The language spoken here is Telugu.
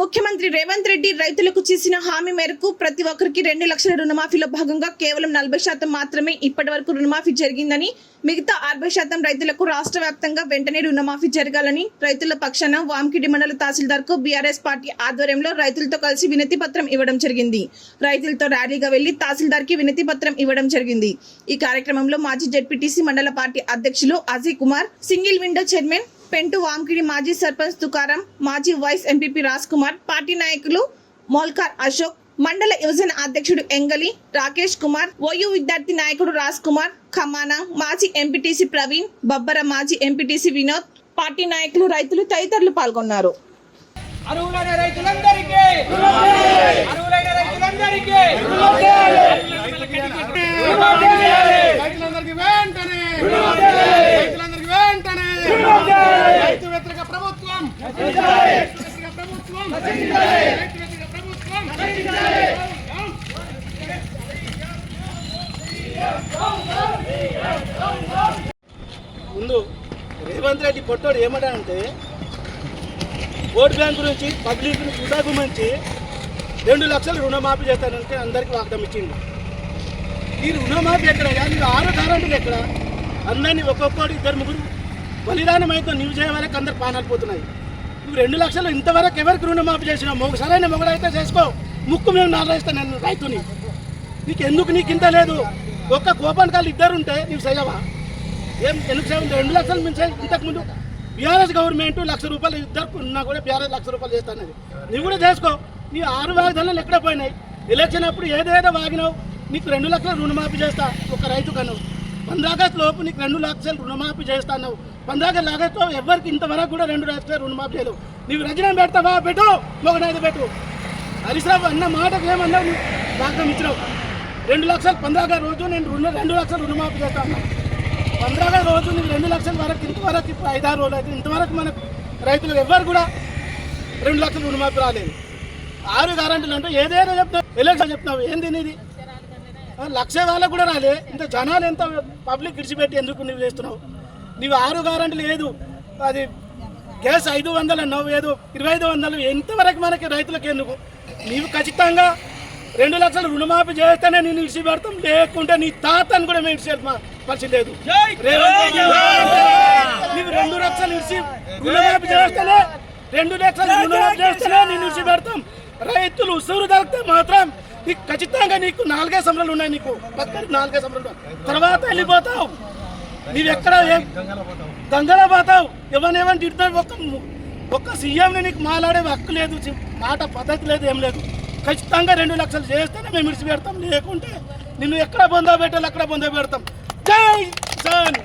ముఖ్యమంత్రి రేవంత్ రెడ్డి రైతులకు చేసిన హామీ మేరకు ప్రతి ఒక్కరికి రెండు లక్షల రుణమాఫీలో భాగంగా కేవలం నలభై శాతం మాత్రమే ఇప్పటి వరకు రుణమాఫీ జరిగిందని మిగతా అరవై శాతం రైతులకు రాష్ట్ర వ్యాప్తంగా వెంటనే రుణమాఫీ జరగాలని రైతుల పక్షాన వాంకిడి మండల తహసీల్దార్కు బీఆర్ఎస్ పార్టీ ఆధ్వర్యంలో రైతులతో కలిసి వినతి పత్రం ఇవ్వడం జరిగింది. రైతులతో ర్యాలీగా వెళ్ళి తహసీల్దార్కి వినతి పత్రం ఇవ్వడం జరిగింది. ఈ కార్యక్రమంలో మాజీ జెడ్పీటీసీ మండల పార్టీ అధ్యక్షులు Ajay Kumar single window chairman Pentu Wankidi మాజీ సర్పంచ్ తుకారం మాజీ vice MPP Raj Kumar party నాయకులు మోల్కార్ అశోక్ మండల యువజన అధ్యక్షుడు ఎంగలి రాకేష్ కుమార్ ఓయూ విద్యార్థి నాయకుడు రాజ్ కుమార్ ఖమానా మాజీ ఎంపీటీసీ ప్రవీణ్ బబ్బర మాజీ ఎంపీటీసీ వినోద్ పార్టీ నాయకులు రైతులు తదితరులు పాల్గొన్నారు. రైతులందరికీ వెంటనే రైతులందరికీ వెంటనే రైతు వ్యతిరేక ప్రభుత్వం రైతు వ్యతిరేక ప్రభుత్వం రైతు వ్యతిరేక ప్రభుత్వం ముందు రేవంత్ రెడ్డి పొట్టోడు ఏమడా అంటే ఓట్ బ్యాంక్ గురించి పబ్లిక్ ఉదాగుమంచి రెండు లక్షలు రుణమాఫీ చేస్తానంటే అందరికీ వాగ్దానం ఇచ్చింది ఈ రుణమాఫీ ఎక్కడ? మీరు ఆరో గ్యారంటీలు ఎక్కడ? అందరినీ ఒక్కొక్కటి ఇద్దరు ముగ్గురు బలిదానం అయితే నీవు చేయవరకు అందరు పానాలు పోతున్నాయి. నువ్వు రెండు లక్షలు ఇంతవరకు ఎవరికి రుణమాఫీ చేసినావు ఒకసారైనా మొగడైతే చేసుకో. ముక్కు మేము నారేస్తాను నేను రైతుని. నీకు ఎందుకు నీకు ఇంత లేదు? ఒక్క కోపానికాలు ఇద్దరు ఉంటే నీవు చేయవా? ఏం ఎందుకు సేవ రెండు లక్షలు మించే ఇంతకుముందు బీఆర్ఎస్ గవర్నమెంట్ లక్ష రూపాయలు ఇద్దరు ఉన్నా కూడా బీఆర్ఎస్ లక్ష రూపాయలు చేస్తానది నువ్వు కూడా చేసుకో. నీ ఆరు వాగ్దానాలు ఎక్కడ పోయినాయి? ఎలక్షన్ అప్పుడు ఏదేదో వాగినావు? నీకు రెండు లక్షలు రుణమాఫీ చేస్తా. ఒక రైతు కను. పంద్రాగస్ట్ లోపు నీకు రెండు లక్షలు రుణమాఫీ చేస్తాను పంద్రాగస్ట్ ఆగస్టులో ఎవరికి ఇంతవరకు కూడా రెండు లక్షలు రుణమాఫీ చేయలేవు. నీవు రజనం పెడతావా? పెట్టు మొగనైదు పెట్టు. హరీశ్రావు అన్న మాటకు ఏమన్నావు నువ్వు? వాగ్దానం ఇచ్చినావు. రెండు లక్షలు పంద్రాగ రోజు నేను రుణ రెండు లక్షలు రుణమాఫీ చేస్తాను పంద్రాగ రోజు నీకు రెండు లక్షల వరకు ఇంతవరకు ఇప్పుడు ఐదారు రోజులు అయితే ఇంతవరకు మనకు రైతులు ఎవ్వరు కూడా రెండు లక్షలు రుణమాఫీ రాలేదు. ఆరు గ్యారంటీలు అంటే ఏదైనా చెప్తావు ఎలక్షన్ చెప్తున్నావు ఏంది నీది? లక్ష వాళ్ళకు కూడా రాలే. ఇంత జనాలు ఎంత పబ్లిక్ విడిచిపెట్టి ఎందుకు నువ్వు చేస్తున్నావు? నీవు ఆరు గ్యారంటీలు లేదు. అది గ్యాస్ ఐదు వందలు అన్నావు ఏదో ఇరవై ఐదు వందలు. ఎంతవరకు మనకి రైతులకు ఎందుకు? నీవు ఖచ్చితంగా రెండు లక్షలు రుణమాఫీ చేస్తేనే నేను ఇడిచి పెడతాం లేకుంటే నీ తాతను కూడా మేము ఇడిచి పరిస్థితి లేదు. నీవు రెండు లక్షలు ఇడిచి రుణమాఫీ చేస్తేనే రెండు లక్షలు రుణమాఫీ చేస్తేనే నేను ఇడిచి పెడతాం రైతులు ఉసురు తగ్గితే మాత్రం నీకు ఖచ్చితంగా నీకు నాలుగే సంబరాలు ఉన్నాయి నీకు. పక్కన నాలుగే సంబరాలు తర్వాత వెళ్ళిపోతావు. నీవు ఎక్కడ ఏం- గంగలో పోతావు. ఎవరిని తిడతావు? ఒక్క ఒక్క సీఎంని నీకు మాట్లాడే హక్కు లేదు మాట పద్ధతి లేదు ఏం లేదు. ఖచ్చితంగా రెండు లక్షలు చేస్తేనే మేము ఇడిచి పెడతాం లేకుంటే నిన్ను ఎక్కడ బొందో పెట్టాలి అక్కడ బొందో పెడతాం. జై జన్